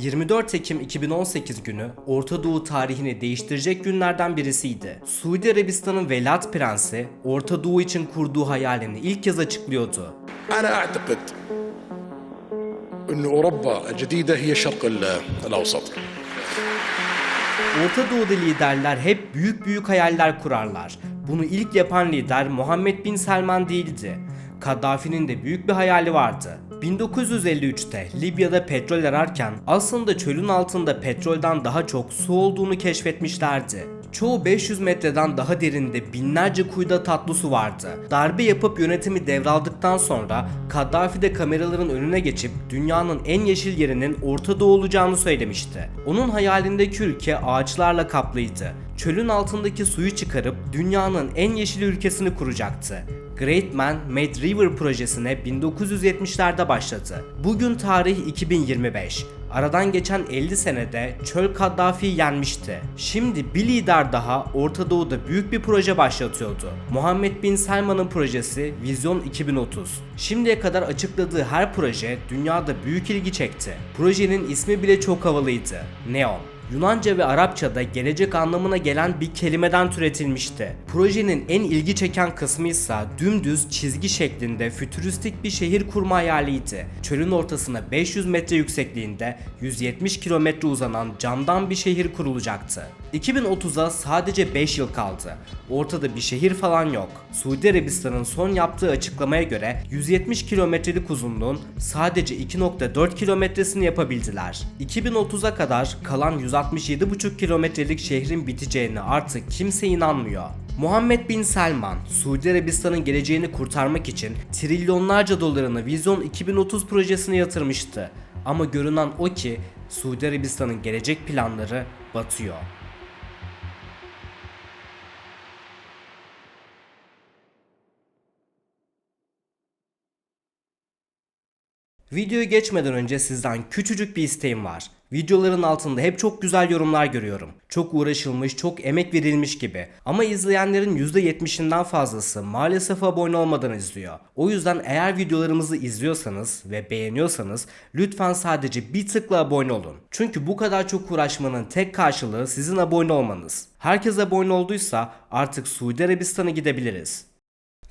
24 Ekim 2018 günü Orta Doğu tarihini değiştirecek günlerden birisiydi. Suudi Arabistan'ın Velat Prensi Orta Doğu için kurduğu hayalini ilk kez açıklıyordu. أنا أعتقد أن أوروبا الجديدة هي الشرق ال- الأوسط Orta Doğu'da liderler hep büyük büyük hayaller kurarlar. Bunu ilk yapan lider Muhammed Bin Selman değildi. Kaddafi'nin de büyük bir hayali vardı. 1953'te Libya'da petrol ararken aslında çölün altında petrolden daha çok su olduğunu keşfetmişlerdi. Çoğu 500 metreden daha derinde binlerce kuyuda tatlı su vardı. Darbe yapıp yönetimi devraldıktan sonra Kaddafi de kameraların önüne geçip dünyanın en yeşil yerinin Orta Doğu olacağını söylemişti. Onun hayalindeki ülke ağaçlarla kaplıydı. Çölün altındaki suyu çıkarıp dünyanın en yeşil ülkesini kuracaktı. Great Man Made River projesine 1970'lerde başladı. Bugün tarih 2025. Aradan geçen 50 senede çöl Kaddafi'yi yenmişti. Şimdi bir lider daha Orta Doğu'da büyük bir proje başlatıyordu. Muhammed Bin Selman'ın projesi Vizyon 2030. Şimdiye kadar açıkladığı her proje dünyada büyük ilgi çekti. Projenin ismi bile çok havalıydı. Neon. Yunanca ve Arapçada gelecek anlamına gelen bir kelimeden türetilmişti. Projenin en ilgi çeken kısmı ise dümdüz çizgi şeklinde fütüristik bir şehir kurma hayaliydi. Çölün ortasına 500 metre yüksekliğinde 170 kilometre uzanan camdan bir şehir kurulacaktı. 2030'a sadece 5 yıl kaldı. Ortada bir şehir falan yok. Suudi Arabistan'ın son yaptığı açıklamaya göre 170 kilometrelik uzunluğun sadece 2.4 kilometresini yapabildiler. 2030'a kadar kalan 167,5 kilometrelik şehrin biteceğine artık kimse inanmıyor. Muhammed Bin Selman, Suudi Arabistan'ın geleceğini kurtarmak için trilyonlarca dolarını Vizyon 2030 projesine yatırmıştı. Ama görünen o ki Suudi Arabistan'ın gelecek planları batıyor. Videoyu geçmeden önce sizden küçücük bir isteğim var. Videoların altında hep çok güzel yorumlar görüyorum. Çok uğraşılmış, çok emek verilmiş gibi. Ama izleyenlerin %70'inden fazlası maalesef abone olmadan izliyor. O yüzden eğer videolarımızı izliyorsanız ve beğeniyorsanız lütfen sadece bir tıkla abone olun. Çünkü bu kadar çok uğraşmanın tek karşılığı sizin abone olmanız. Herkes abone olduysa artık Suudi Arabistan'a gidebiliriz.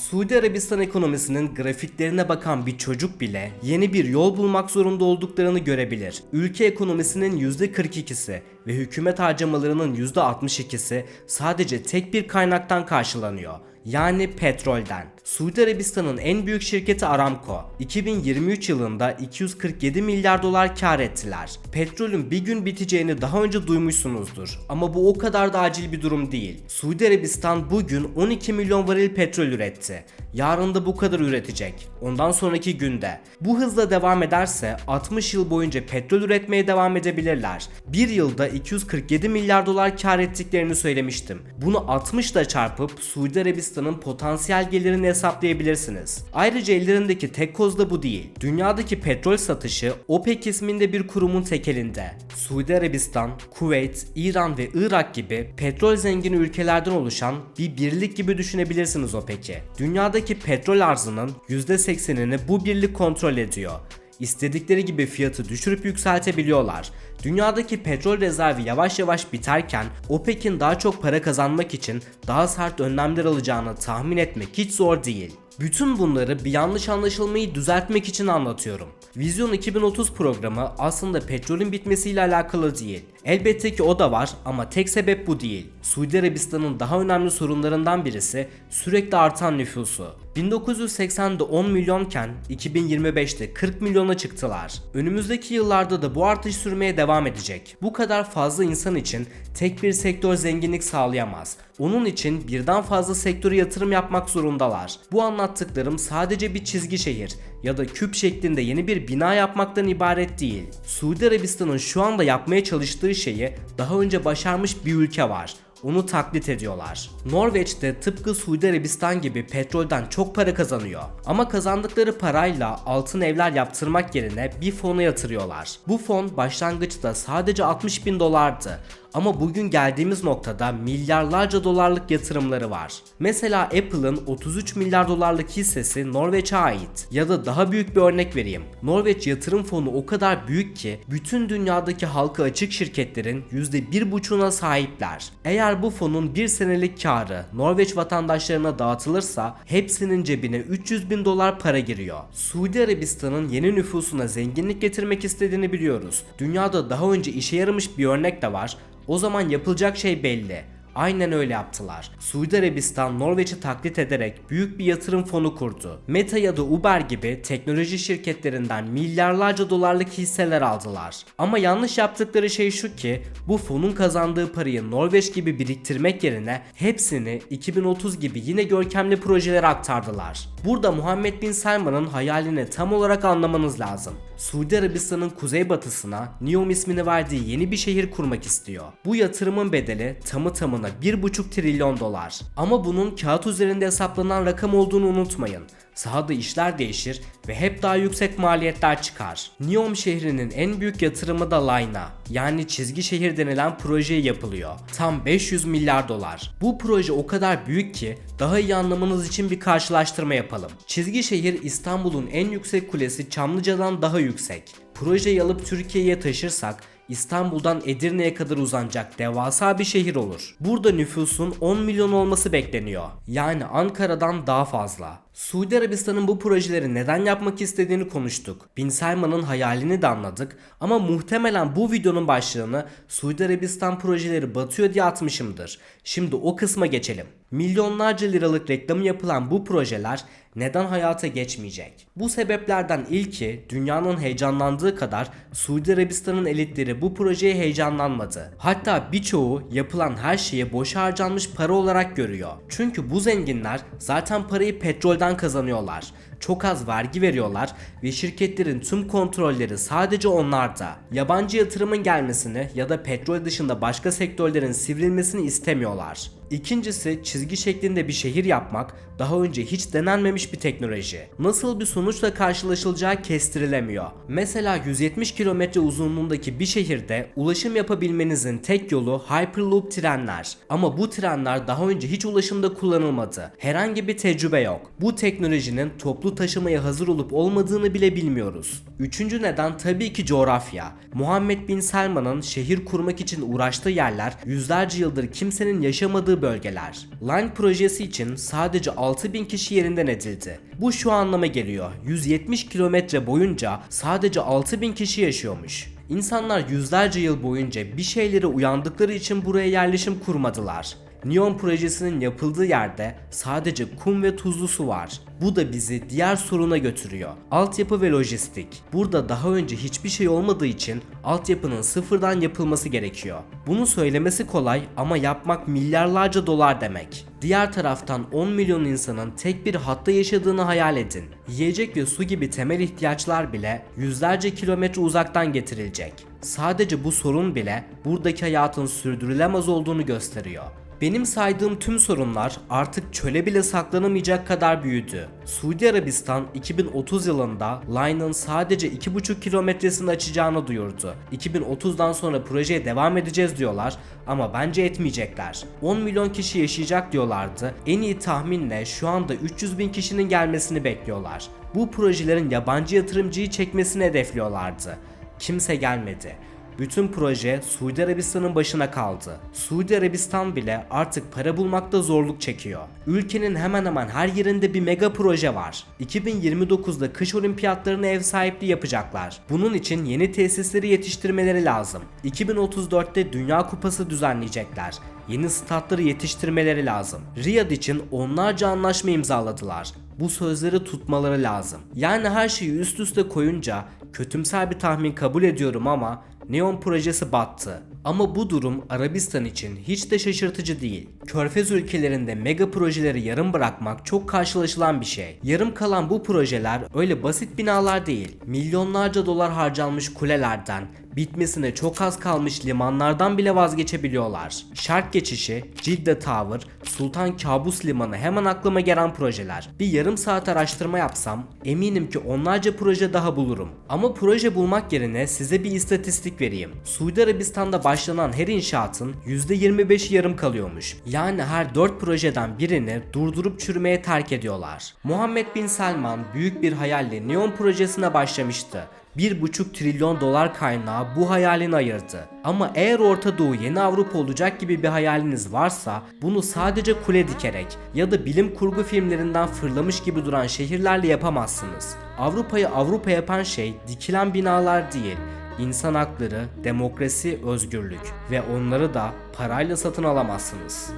Suudi Arabistan ekonomisinin grafiklerine bakan bir çocuk bile yeni bir yol bulmak zorunda olduklarını görebilir. Ülke ekonomisinin %42'si ve hükümet harcamalarının %62'si sadece tek bir kaynaktan karşılanıyor. Yani petrolden. Suudi Arabistan'ın en büyük şirketi Aramco 2023 yılında 247 milyar dolar kar ettiler. Petrolün bir gün biteceğini daha önce duymuşsunuzdur ama bu o kadar da acil bir durum değil. Suudi Arabistan bugün 12 milyon varil petrol üretti. Yarın da bu kadar üretecek. Ondan sonraki günde. Bu hızla devam ederse 60 yıl boyunca petrol üretmeye devam edebilirler. Bir yılda 247 milyar dolar kar ettiklerini söylemiştim. Bunu 60 ile çarpıp Suudi Arabistan'ın potansiyel gelirini hesaplayabilirsiniz. Ayrıca ellerindeki tek koz da bu değil. Dünyadaki petrol satışı OPEC isminde bir kurumun tekelinde. Suudi Arabistan, Kuveyt, İran ve Irak gibi petrol zengini ülkelerden oluşan bir birlik gibi düşünebilirsiniz OPEC'i. Dünyadaki petrol arzının %80'ini bu birlik kontrol ediyor. İstedikleri gibi fiyatı düşürüp yükseltebiliyorlar. Dünyadaki petrol rezervi yavaş yavaş biterken OPEC'in daha çok para kazanmak için daha sert önlemler alacağını tahmin etmek hiç zor değil. Bütün bunları bir yanlış anlaşılmayı düzeltmek için anlatıyorum. Vizyon 2030 programı aslında petrolün bitmesiyle alakalı değil. Elbette ki o da var ama tek sebep bu değil. Suudi Arabistan'ın daha önemli sorunlarından birisi sürekli artan nüfusu. 1980'de 10 milyonken 2025'te 40 milyona çıktılar. Önümüzdeki yıllarda da bu artış sürmeye devam edecek. Bu kadar fazla insan için tek bir sektör zenginlik sağlayamaz. Onun için birden fazla sektöre yatırım yapmak zorundalar. Bu anlattıklarım sadece bir çizgi şehir ya da küp şeklinde yeni bir bina yapmaktan ibaret değil. Suudi Arabistan'ın şu anda yapmaya çalıştığı şeyi daha önce başarmış bir ülke var onu taklit ediyorlar. Norveç'te tıpkı Suudi Arabistan gibi petrolden çok para kazanıyor. Ama kazandıkları parayla altın evler yaptırmak yerine bir fona yatırıyorlar. Bu fon başlangıçta sadece 60 bin dolardı. Ama bugün geldiğimiz noktada milyarlarca dolarlık yatırımları var. Mesela Apple'ın 33 milyar dolarlık hissesi Norveç'e ait. Ya da daha büyük bir örnek vereyim. Norveç yatırım fonu o kadar büyük ki bütün dünyadaki halka açık şirketlerin %1,5'una sahipler. Eğer bu fonun bir senelik karı Norveç vatandaşlarına dağıtılırsa hepsinin cebine 300 bin dolar para giriyor. Suudi Arabistan'ın yeni nüfusuna zenginlik getirmek istediğini biliyoruz. Dünyada daha önce işe yaramış bir örnek de var. O zaman yapılacak şey belli. Aynen öyle yaptılar. Suudi Arabistan Norveç'i taklit ederek büyük bir yatırım fonu kurdu. Meta ya da Uber gibi teknoloji şirketlerinden milyarlarca dolarlık hisseler aldılar. Ama yanlış yaptıkları şey şu ki bu fonun kazandığı parayı Norveç gibi biriktirmek yerine hepsini 2030 gibi yine görkemli projelere aktardılar. Burada Muhammed Bin Salman'ın hayalini tam olarak anlamanız lazım. Suudi Arabistan'ın kuzeybatısına Neom ismini verdiği yeni bir şehir kurmak istiyor. Bu yatırımın bedeli tamı tamına 1,5 trilyon dolar. Ama bunun kağıt üzerinde hesaplanan rakam olduğunu unutmayın. Sahada işler değişir ve hep daha yüksek maliyetler çıkar. Neom şehrinin en büyük yatırımı da Layna yani çizgi şehir denilen projeye yapılıyor. Tam 500 milyar dolar. Bu proje o kadar büyük ki daha iyi anlamanız için bir karşılaştırma yapalım. Çizgi şehir İstanbul'un en yüksek kulesi Çamlıca'dan daha yüksek. Projeyi alıp Türkiye'ye taşırsak İstanbul'dan Edirne'ye kadar uzanacak devasa bir şehir olur. Burada nüfusun 10 milyon olması bekleniyor. Yani Ankara'dan daha fazla. Suudi Arabistan'ın bu projeleri neden yapmak istediğini konuştuk. Bin Salman'ın hayalini de anladık ama muhtemelen bu videonun başlığını Suudi Arabistan projeleri batıyor diye atmışımdır. Şimdi o kısma geçelim. Milyonlarca liralık reklamı yapılan bu projeler neden hayata geçmeyecek? Bu sebeplerden ilki dünyanın heyecanlandığı kadar Suudi Arabistan'ın elitleri bu projeye heyecanlanmadı. Hatta birçoğu yapılan her şeye boş harcanmış para olarak görüyor. Çünkü bu zenginler zaten parayı petrolden kazanıyorlar. Çok az vergi veriyorlar ve şirketlerin tüm kontrolleri sadece onlarda. Yabancı yatırımın gelmesini ya da petrol dışında başka sektörlerin sivrilmesini istemiyorlar. İkincisi çizgi şeklinde bir şehir yapmak daha önce hiç denenmemiş bir teknoloji. Nasıl bir sonuçla karşılaşılacağı kestirilemiyor. Mesela 170 kilometre uzunluğundaki bir şehirde ulaşım yapabilmenizin tek yolu Hyperloop trenler. Ama bu trenler daha önce hiç ulaşımda kullanılmadı. Herhangi bir tecrübe yok. Bu teknolojinin toplu taşımaya hazır olup olmadığını bile bilmiyoruz. Üçüncü neden tabii ki coğrafya. Muhammed Bin Salman'ın şehir kurmak için uğraştığı yerler yüzlerce yıldır kimsenin yaşamadığı bölgeler. Line projesi için sadece 6000 kişi yerinden edildi. Bu şu anlama geliyor. 170 kilometre boyunca sadece 6000 kişi yaşıyormuş. İnsanlar yüzlerce yıl boyunca bir şeyleri uyandıkları için buraya yerleşim kurmadılar. Neon projesinin yapıldığı yerde sadece kum ve tuzlu su var. Bu da bizi diğer soruna götürüyor. Altyapı ve lojistik. Burada daha önce hiçbir şey olmadığı için altyapının sıfırdan yapılması gerekiyor. Bunu söylemesi kolay ama yapmak milyarlarca dolar demek. Diğer taraftan 10 milyon insanın tek bir hatta yaşadığını hayal edin. Yiyecek ve su gibi temel ihtiyaçlar bile yüzlerce kilometre uzaktan getirilecek. Sadece bu sorun bile buradaki hayatın sürdürülemez olduğunu gösteriyor. Benim saydığım tüm sorunlar artık çöle bile saklanamayacak kadar büyüdü. Suudi Arabistan 2030 yılında Line'ın sadece 2,5 kilometresini açacağını duyurdu. 2030'dan sonra projeye devam edeceğiz diyorlar ama bence etmeyecekler. 10 milyon kişi yaşayacak diyorlardı. En iyi tahminle şu anda 300 bin kişinin gelmesini bekliyorlar. Bu projelerin yabancı yatırımcıyı çekmesini hedefliyorlardı. Kimse gelmedi. Bütün proje Suudi Arabistan'ın başına kaldı. Suudi Arabistan bile artık para bulmakta zorluk çekiyor. Ülkenin hemen hemen her yerinde bir mega proje var. 2029'da kış olimpiyatlarına ev sahipliği yapacaklar. Bunun için yeni tesisleri yetiştirmeleri lazım. 2034'te Dünya Kupası düzenleyecekler yeni statları yetiştirmeleri lazım. Riyad için onlarca anlaşma imzaladılar. Bu sözleri tutmaları lazım. Yani her şeyi üst üste koyunca kötümser bir tahmin kabul ediyorum ama Neon projesi battı. Ama bu durum Arabistan için hiç de şaşırtıcı değil. Körfez ülkelerinde mega projeleri yarım bırakmak çok karşılaşılan bir şey. Yarım kalan bu projeler öyle basit binalar değil. Milyonlarca dolar harcanmış kulelerden, bitmesine çok az kalmış limanlardan bile vazgeçebiliyorlar. Şark geçişi, Cidde Tower, Sultan Kabus Limanı hemen aklıma gelen projeler. Bir yarım saat araştırma yapsam eminim ki onlarca proje daha bulurum. Ama proje bulmak yerine size bir istatistik vereyim. Suudi Arabistan'da başlanan her inşaatın %25'i yarım kalıyormuş. Yani her 4 projeden birini durdurup çürümeye terk ediyorlar. Muhammed Bin Selman büyük bir hayalle Neon projesine başlamıştı. 1,5 trilyon dolar kaynağı bu hayalini ayırdı. Ama eğer Orta Doğu yeni Avrupa olacak gibi bir hayaliniz varsa bunu sadece kule dikerek ya da bilim kurgu filmlerinden fırlamış gibi duran şehirlerle yapamazsınız. Avrupa'yı Avrupa yapan şey dikilen binalar değil, insan hakları, demokrasi, özgürlük ve onları da parayla satın alamazsınız.